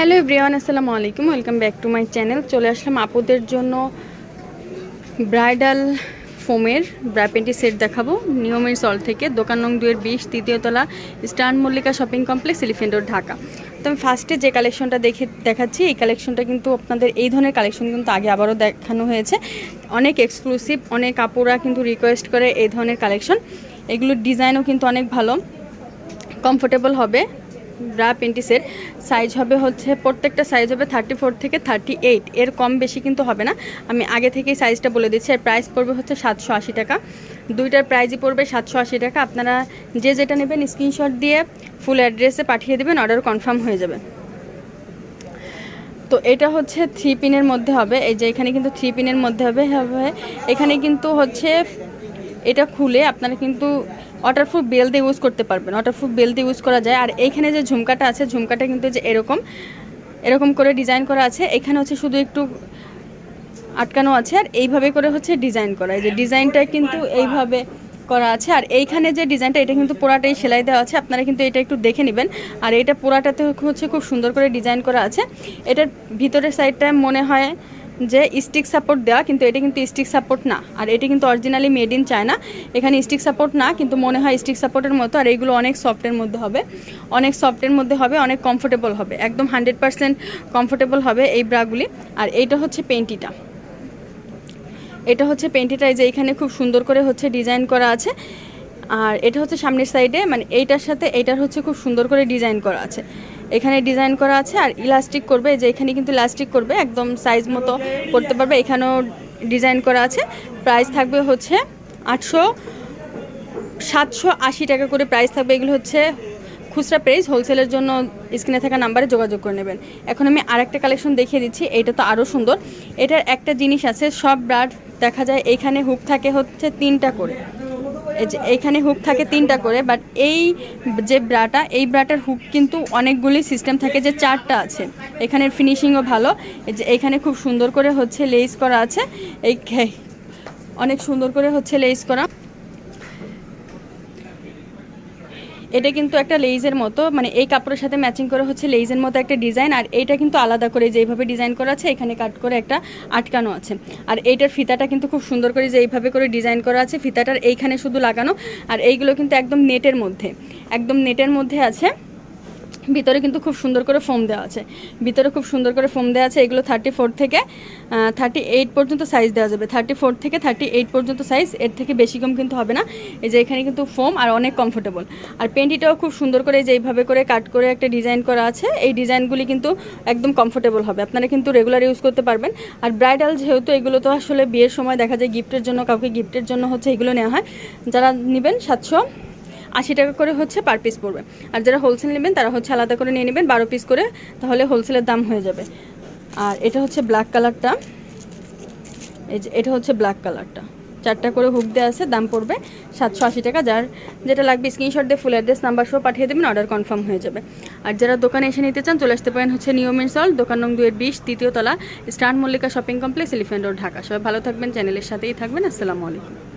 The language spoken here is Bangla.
হ্যালো এভরিওয়ান, আসসালামু আলাইকুম। Welcome back to my channel চলে আসলাম আপুদের জন্য ব্রাইডাল ফোমের ব্রাপেন্টি সেট দেখাবো। নিয়মের সল থেকে দোকান নং দুয়ের বিশ, তৃতীয় তলা star Mallika shopping complex, elephant road, Dhaka. তো আমি ফার্স্টে যে কালেকশনটা দেখে, দেখাচ্ছি, এই কালেকশনটা কিন্তু আপনাদের, এই ধরনের কালেকশন কিন্তু আগে আবারও দেখানো হয়েছে। অনেক এক্সক্লুসিভ অনেক আপুরা কিন্তু রিকোয়েস্ট করে এই ধরনের কালেকশন এগুলোর ডিজাইনও কিন্তু অনেক ভালো। কমফোর্টেবল হবে। ব্রা পেন্টিসের সাইজ হবে হচ্ছে, প্রত্যেকটা সাইজ হবে থার্টি ফোর থেকে থার্টি এইট এর কম বেশি কিন্তু হবে না। আমি আগে থেকেই সাইজটা বলে দিচ্ছি। আর প্রাইস পড়বে হচ্ছে সাতশো আশি টাকা। দুইটার প্রাইজই পড়বে সাতশো আশি টাকা। আপনারা যে যেটা নেবেন স্ক্রিনশট দিয়ে ফুল অ্যাড্রেসে পাঠিয়ে দেবেন অর্ডার কনফার্ম হয়ে যাবে। তো এটা হচ্ছে থ্রি পিনের মধ্যে হবে। এই যে এখানে কিন্তু থ্রি পিনের মধ্যে হবে। এখানে কিন্তু হচ্ছে এটা খুলে আপনারা কিন্তু ওয়াটারপ্রুফ বেল দিয়ে ইউজ করতে পারবেন। ওয়াটারপ্রুফ বেল দিয়ে ইউজ করা যায়। আর এইখানে যে ঝুমকাটা আছে, ঝুমকাটা কিন্তু যে এরকম এরকম করে ডিজাইন করা আছে। এখানে হচ্ছে শুধু একটু আটকানো আছে আর এইভাবে করে হচ্ছে ডিজাইন করা। এই যে ডিজাইনটা কিন্তু এইভাবে করা আছে। আর এইখানে যে ডিজাইনটা এটা কিন্তু পুরাটাই সেলাই দেওয়া আছে। আপনারা কিন্তু এটা একটু দেখে নেবেন। আর এটা পুরাটাতে হচ্ছে খুব সুন্দর করে ডিজাইন করা আছে। এটার ভিতরের সাইডটা মনে হয় যে স্টিক সাপোর্ট দেওয়া, কিন্তু এটা কিন্তু স্টিক সাপোর্ট না। আর এটা কিন্তু অরিজিনালি মেড ইন চায়না এখানে স্টিক সাপোর্ট না, কিন্তু মনে হয় স্টিক সাপোর্টের মতো। আর এইগুলো অনেক সফটের মধ্যে হবে। অনেক সফটের মধ্যে হবে, অনেক কমফোর্টেবল হবে। একদম হান্ড্রেড পারসেন্ট কমফোর্টেবল হবে এই ব্রাগুলি। আর এইটা হচ্ছে পেন্টিটা এটা হচ্ছে পেন্টিটা এই যে এখানে খুব সুন্দর করে হচ্ছে ডিজাইন করা আছে। আর এটা হচ্ছে সামনের সাইডে মানে এইটার সাথে, এইটার হচ্ছে খুব সুন্দর করে ডিজাইন করা আছে। এখানে ডিজাইন করা আছে আর ইলাস্টিক করবে, যে এখানে কিন্তু ইলাস্টিক করবে, একদম সাইজ মতো করতে পারবে। এখানেও ডিজাইন করা আছে। প্রাইস থাকবে হচ্ছে আটশো সাতশো আশি টাকা করে প্রাইস থাকবে। এগুলো হচ্ছে খুচরা প্রাইস হোলসেলের জন্য স্ক্রিনে থাকা নাম্বারে যোগাযোগ করে নেবেন। এখন আমি আরেকটা কালেকশন দেখিয়ে দিচ্ছি। এটা তো আরও সুন্দর। এটার একটা জিনিস আছে, সব ব্রাড দেখা যায়। এইখানে হুক থাকে হচ্ছে তিনটা করে। এইখানে হুক থাকে তিনটা করে বাট এই যে ব্রাটা, এই ব্রাটার হুক কিন্তু অনেকগুলি সিস্টেম থাকে যে চারটা আছে। এখানের ফিনিশিংও ভালো যে এইখানে খুব সুন্দর করে হচ্ছে লেস করা আছে। এই অনেক সুন্দর করে হচ্ছে লেস করা। এটা কিন্তু একটা লেইজের মতো মানে এই কাপড়ের সাথে ম্যাচিং করে হচ্ছে লেইজের মতো একটা ডিজাইন আর এইটা কিন্তু আলাদা করে যেইভাবে ডিজাইন করা আছে, এখানে কাট করে একটা আটকানো আছে। আর এইটার ফিতাটা কিন্তু খুব সুন্দর করে যে এইভাবে করে ডিজাইন করা আছে, ফিতাটার এইখানে শুধু লাগানো, আর এইগুলো কিন্তু একদম নেটের মধ্যে, একদম নেটের মধ্যে আছে। ভিতরে কিন্তু খুব সুন্দর করে ফোম দেওয়া আছে। ভিতরে খুব সুন্দর করে ফোম দেওয়া আছে, এগুলো থার্টি ফোর থেকে থার্টি এইট পর্যন্ত সাইজ দেওয়া যাবে। থার্টি ফোর থেকে থার্টি এইট পর্যন্ত সাইজ এর থেকে বেশি কম কিন্তু হবে না। এই যে এখানে কিন্তু ফোম আর অনেক কমফোর্টেবল আর পেন্টিটাও খুব সুন্দর করে যে এইভাবে করে কাট করে একটা ডিজাইন করা আছে, এই ডিজাইনগুলি কিন্তু একদম কমফোর্টেবল হবে। আপনারা কিন্তু রেগুলার ইউজ করতে পারবেন। আর ব্রাইডাল যেহেতু এগুলো তো আসলে বিয়ের সময় দেখা যায় গিফটের জন্য, কাউকে গিফটের জন্য হচ্ছে এগুলো নেওয়া হয়। যারা নেবেন, সাতশো আশি টাকা করে হচ্ছে পার পিস পড়বে। আর যারা হোলসেল নেবেন, তারা হচ্ছে আলাদা করে নিয়ে নেবেন বারো পিস করে, তাহলে হোলসেলের দাম হয়ে যাবে। আর এটা হচ্ছে ব্ল্যাক কালারটা এই যে, এটা হচ্ছে ব্ল্যাক কালারটা চারটা করে হুক দেওয়া আছে, দাম পড়বে সাতশো আশি টাকা। যার যেটা লাগবে স্ক্রিনশট দিয়ে ফুল অ্যাড্রেস নাম্বার সহ পাঠিয়ে দেবেন অর্ডার কনফার্ম হয়ে যাবে। আর যারা দোকানে এসে নিতে চান, চলে আসতে পারেন হচ্ছে নিয়মের সল দোকান নং দুয়ের বিশ, তৃতীয় তলা, star Mallika shopping complex elephant road Dhaka. সবাই ভালো থাকবেন চ্যানেলের সাথেই থাকবেন। আসসালামু আলাইকুম।